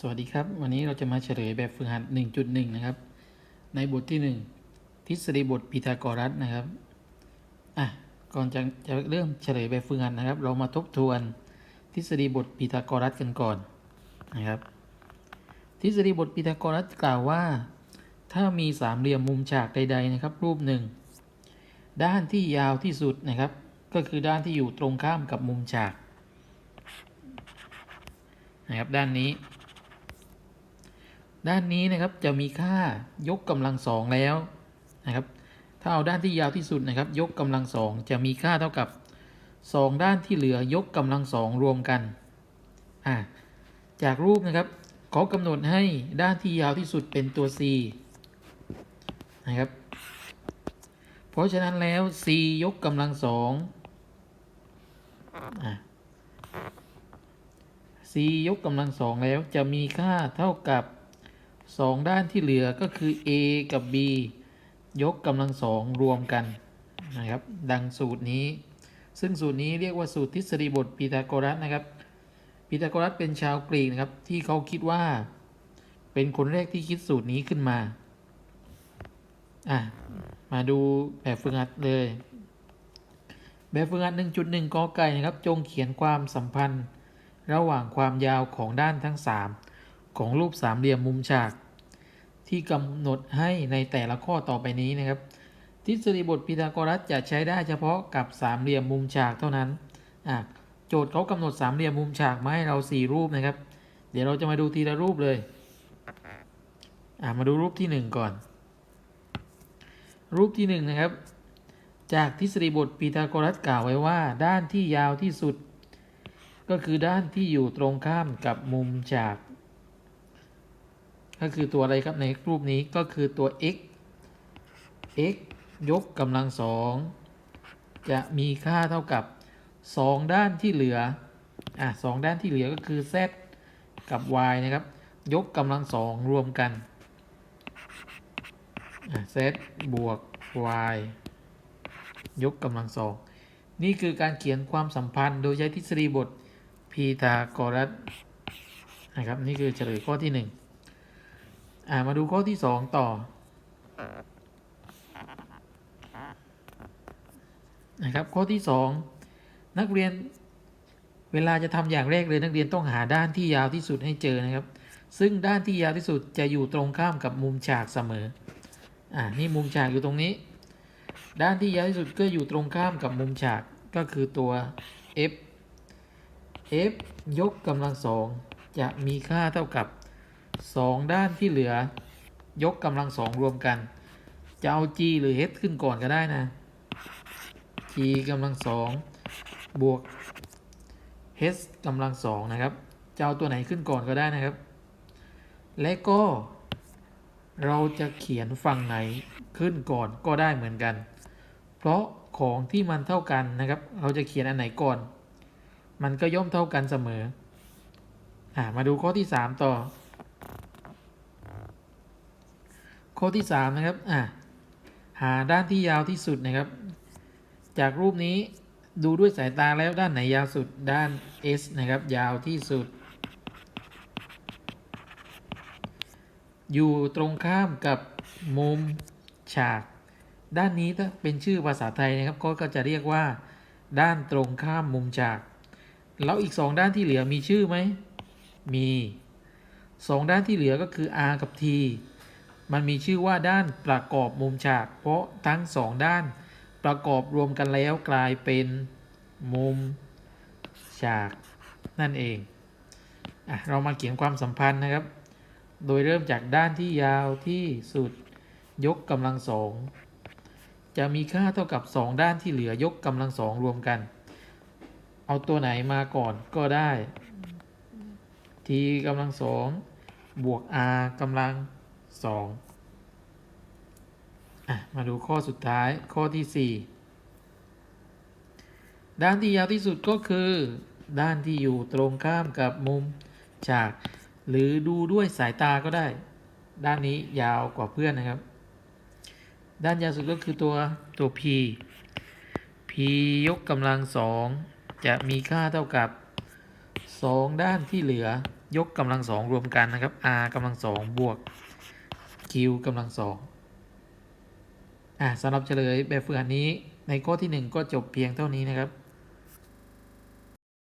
สวัสดีครับ วันนี้เราจะมาเฉลยแบบฝึกหัด 1.1 นะครับ ในบทที่ 1 ทฤษฎีบทพีทาโกรัสนะครับอะก่อนจะจะเริ่มเฉลยแบบฝึกหัดนะครับ เรามาทบทวนทฤษฎีบทพีทาโกรัสกันก่อนนะครับ ทฤษฎีบทพีทาโกรัสกล่าวว่า ถ้ามีสามเหลี่ยมมุมฉากใด ๆ นะครับ รูปหนึ่งด้านที่ยาวที่สุดนะครับ ก็คือด้านที่อยู่ตรงข้ามกับมุมฉากนะครับด้านนี้ ด้านนี้นะครับจะมีค่ายกกำลังสองแล้วนะครับ ถ้าเอาด้านที่ยาวที่สุดนะครับ ยกกำลังสองจะมีค่าเท่ากับสองด้านที่เหลือยกกำลังสองรวมกันอ่าจากรูปนะครับเขากำหนดให้ด้านที่ยาวที่สุดเป็นตัว c นะครับ เพราะฉะนั้นแล้ว c ยกกำลังสอง c ยกกำลังสองแล้วจะมีค่าเท่ากับสองด้านที่เหลือก็คือ a กับ b ยกกำลังสองรวมกันนะครับ ดังสูตรนี้ ซึ่งสูตรนี้เรียกว่าสูตรทฤษฎีบทพีทาโกรัสนะครับพีทาโกรัสเป็นชาวกรีกนะครับที่เขาคิดว่า เป็นคนแรกที่คิดสูตรนี้ขึ้นมา อะมาดูแบบฝึกหัดเลย แบบฝึกหัด 1.1กอไก่นะครับจงเขียนความสัมพันธ์ ระหว่างความยาวของด้านทั้ง 3 ของรูปสามเหลี่ยมมุมฉาก ที่กำหนดให้ในแต่ละข้อต่อไปนี้นะครับ ทฤษฎีบทพีทาโกรัสจะใช้ได้เฉพาะกับสามเหลี่ยมมุมฉากเท่านั้นอะโจทย์เขากำหนดสามเหลี่ยมมุมฉากมาให้เรา 4 รูปนะครับ เดี๋ยวเราจะมาดูทีละรูปเลยอะมาดูรูปที่ 1 ก่อน รูปที่1นนะครับ จากทฤษฎีบทพีทาโกรัสกล่าวไว้ว่า ด้านที่ยาวที่สุด ก็คือด้านที่อยู่ตรงข้ามกับมุมฉาก ก็คือตัวอะไรครับในรูปนี้ก็คือตัว x x ยกกำลังสองจะมีค่าเท่ากับ 2 ด้านที่เหลือ อะสองด้านที่เหลือก็คือ z กับ y นะครับ ยกกำลังสองรวมกัน z บวก y ยกกำลังสอง นี่คือการเขียนความสัมพันธ์โดยใช้ทฤษฎีบทพีทาโกรัสนะครับนี่คือเฉลยข้อที่หนึ่งมาดูข้อที่สองต่อนะครับข้อที่สองนักเรียนเวลาจะทำอย่างแรกเลยนักเรียนต้องหาด้านที่ยาวที่สุดให้เจอนะครับ ซึ่งด้านที่ยาวที่สุดจะอยู่ตรงข้ามกับมุมฉากเสมอ อ่านี่มุมฉากอยู่ตรงนี้ ด้านที่ยาวที่สุดก็อยู่ตรงข้ามกับมุมฉากก็คือตัว f f ยกกำลังสองจะมีค่าเท่ากับ 2 ด้านที่เหลือ ยกกำลังสองรวมกัน จะเอา g หรือ h ขึ้นก่อนก็ได้นะ g กำลังสองบวก h กำลังสองนะครับ จะเอาตัวไหนขึ้นก่อนก็ได้นะครับ และก็ เราจะเขียนฝั่งไหนขึ้นก่อนก็ได้เหมือนกัน เพราะของที่มันเท่ากันนะครับ เราจะเขียนอันไหนก่อน มันก็ย่อมเท่ากันเสมออ่ามาดูข้อที่ 3 ต่อ ข้อที่ 3 นะครับอ่าหาด้านที่ยาวที่สุดนะครับ จากรูปนี้ดูด้วยสายตาแล้วด้านไหนยาวสุดด้าน S นะครับ ยาวที่สุด อยู่ตรงข้ามกับมุมฉาก ด้านนี้ถ้าเป็นชื่อภาษาไทยนะครับก็ก็จะเรียกว่า ด้านตรงข้ามมุมฉาก แล้วอีกสองด้านที่เหลือมีชื่อไหม มีสองด้านที่เหลือก็คือ R กับ T มันมีชื่อว่าด้านประกอบมุมฉาก เพราะทั้งสองด้านประกอบรวมกันแล้วกลายเป็นมุมฉากนั่นเองอะเรามาเขียนความสัมพันธ์นะครับ โดยเริ่มจากด้านที่ยาวที่สุดยกกำลังสองจะมีค่าเท่ากับ 2 ด้านที่เหลือยกกำลังสองรวมกัน เอาตัวไหนมาก่อนก็ได้ t กำลังสองบวก r กำลังสองอมาดูข้อสุดท้ายข้อที่ 4 ด้านที่ยาวที่สุดก็คือ ด้านที่อยู่ตรงข้ามกับมุมฉาก หรือดูด้วยสายตาก็ได้ ด้านนี้ยาวกว่าเพื่อนนะครับ ด้านยาวสุดก็คือตัวตัว p p ยกกำลังสองจะมีค่าเท่ากับสองด้านที่เหลือยกกำลังสองรวมกันนะครับ r กำลังสองบวก q กำลังสองอะสำหรับเฉลยแบบฝึกหัดนี้ในข้อที่หนึ่งก็จบเพียงเท่านี้นะครับ